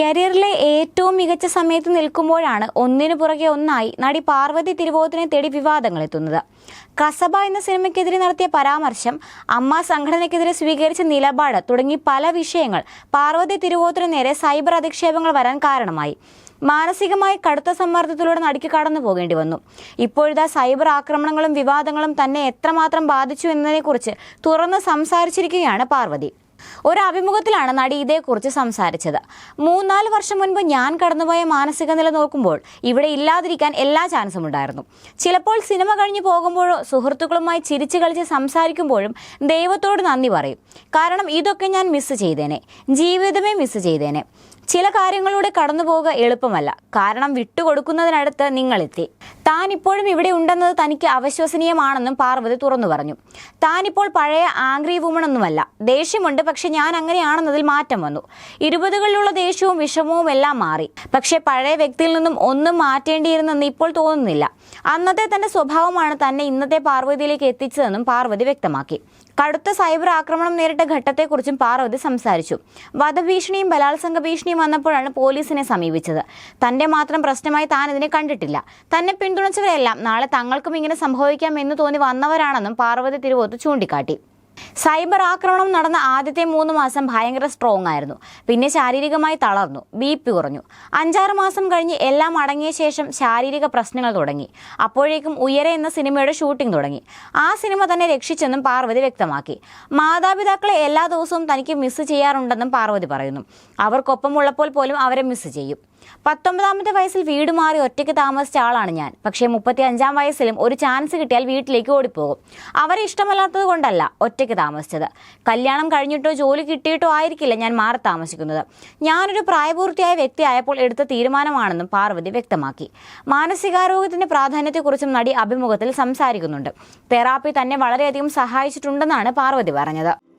കരിയറിലെ ഏറ്റവും മികച്ച സമയത്ത് നിൽക്കുമ്പോഴാണ് ഒന്നിനു പുറകെ ഒന്നായി നടി പാർവതി തിരുവോത്തിനെ തേടി വിവാദങ്ങൾ എത്തുന്നത്. കസബ എന്ന സിനിമയ്ക്കെതിരെ നടത്തിയ പരാമർശം അമ്മ സംഘടനയ്ക്കെതിരെ സ്വീകരിച്ച നിലപാട് തുടങ്ങി പല വിഷയങ്ങൾ പാർവതി തിരുവോത്തിന് നേരെ സൈബർ അധിക്ഷേപങ്ങൾ വരാൻ കാരണമായി. മാനസികമായി കടുത്ത സമ്മർദ്ദത്തിലൂടെ നടിക്ക് കടന്നു പോകേണ്ടി വന്നു. ഇപ്പോഴിതാ സൈബർ ആക്രമണങ്ങളും വിവാദങ്ങളും തന്നെ എത്രമാത്രം ബാധിച്ചു എന്നതിനെക്കുറിച്ച് തുറന്ന് സംസാരിച്ചിരിക്കുകയാണ് പാർവതി. ഒരു അഭിമുഖത്തിലാണ് നടി ഇതേക്കുറിച്ച് സംസാരിച്ചത്. മൂന്നാൽ വർഷം മുൻപ് ഞാൻ കടന്നുപോയ മാനസിക നില നോക്കുമ്പോൾ ഇവിടെ ഇല്ലാതിരിക്കാൻ എല്ലാ ചാൻസും ഉണ്ടായിരുന്നു. ചിലപ്പോൾ സിനിമ കഴിഞ്ഞു പോകുമ്പോഴോ സുഹൃത്തുക്കളുമായി ചിരിച്ചു കളിച്ച് സംസാരിക്കുമ്പോഴും ദൈവത്തോട് നന്ദി പറയും. കാരണം ഇതൊക്കെ ഞാൻ മിസ് ചെയ്തേനെ. ജീവിതമേ മിസ് ചെയ്തേനെ. ചില കാര്യങ്ങളിലൂടെ കടന്നു പോവുക എളുപ്പമല്ല. കാരണം വിട്ടുകൊടുക്കുന്നതിനടുത്ത് നിങ്ങളെത്തി. താൻ ഇപ്പോഴും ഇവിടെ ഉണ്ടെന്നത് തനിക്ക് അവിശ്വസനീയമാണെന്നും പാർവതി തുറന്നു പറഞ്ഞു. താനിപ്പോൾ പഴയ ആംഗ്രി വുമൺ ഒന്നുമല്ല. ദേഷ്യമുണ്ട് പക്ഷെ ഞാൻ അങ്ങനെയാണെന്നതിൽ മാറ്റം വന്നു. ഇരുപതുകളിലുള്ള ദേഷ്യവും വിഷമവും എല്ലാം മാറി. പക്ഷെ പഴയ വ്യക്തിയിൽ നിന്നും ഒന്നും മാറ്റേണ്ടിയിരുന്നെന്ന് ഇപ്പോൾ തോന്നുന്നില്ല. അന്നത്തെ തന്റെ സ്വഭാവമാണ് തന്നെ ഇന്നത്തെ പാർവതിയിലേക്ക് എത്തിച്ചതെന്നും പാർവതി വ്യക്തമാക്കി. കടുത്ത സൈബർ ആക്രമണം നേരിട്ട ഘട്ടത്തെക്കുറിച്ചും പാർവതി സംസാരിച്ചു. വധഭീഷണിയും ബലാത്സംഗ ഭീഷണിയും വന്നപ്പോഴാണ് പോലീസിനെ സമീപിച്ചത്. തന്റെ മാത്രം പ്രശ്നമായി താൻ ഇതിനെ കണ്ടിട്ടില്ല. തന്നെ പിന്തുണച്ചവരെല്ലാം നാളെ തങ്ങൾക്കും ഇങ്ങനെ സംഭവിക്കാം എന്ന് തോന്നി വന്നവരാണെന്നും പാർവതി തിരുവോത്ത് ചൂണ്ടിക്കാട്ടി. സൈബർ ആക്രമണം നടന്ന ആദ്യത്തെ മൂന്ന് മാസം ഭയങ്കര സ്ട്രോങ് ആയിരുന്നു. പിന്നെ ശാരീരികമായി തളർന്നു. ബി പി കുറഞ്ഞു. അഞ്ചാറ് മാസം കഴിഞ്ഞ് എല്ലാം അടങ്ങിയ ശേഷം ശാരീരിക പ്രശ്നങ്ങൾ തുടങ്ങി. അപ്പോഴേക്കും ഉയരെ എന്ന സിനിമയുടെ ഷൂട്ടിംഗ് തുടങ്ങി. ആ സിനിമ തന്നെ രക്ഷിച്ചെന്നും പാർവതി വ്യക്തമാക്കി. മാതാപിതാക്കളെ എല്ലാ ദിവസവും തനിക്ക് മിസ് ചെയ്യാറുണ്ടെന്നും പാർവതി പറയുന്നു. അവർക്കൊപ്പമുള്ളപ്പോൾ പോലും അവരെ മിസ് ചെയ്യും. പത്തൊമ്പതാമത്തെ വയസ്സിൽ വീട് മാറി ഒറ്റയ്ക്ക് താമസിച്ച ആളാണ് ഞാൻ. പക്ഷേ മുപ്പത്തി അഞ്ചാം വയസ്സിലും ഒരു ചാൻസ് കിട്ടിയാൽ വീട്ടിലേക്ക് ഓടിപ്പോകും. അവരെ ഇഷ്ടമല്ലാത്തത് കൊണ്ടല്ല ഒറ്റയ്ക്ക് താമസിച്ചത്. കല്യാണം കഴിഞ്ഞിട്ടോ ജോലി കിട്ടിയിട്ടോ ആയിരിക്കില്ല ഞാൻ മാറി താമസിക്കുന്നത്. ഞാനൊരു പ്രായപൂർത്തിയായ വ്യക്തിയായപ്പോൾ എടുത്ത തീരുമാനമാണെന്നും പാർവതി വ്യക്തമാക്കി. മാനസികാരോഗ്യത്തിന്റെ പ്രാധാന്യത്തെക്കുറിച്ചും നടി അഭിമുഖത്തിൽ സംസാരിക്കുന്നുണ്ട്. തെറാപ്പി തന്നെ വളരെയധികം സഹായിച്ചിട്ടുണ്ടെന്നാണ് പാർവതി പറഞ്ഞത്.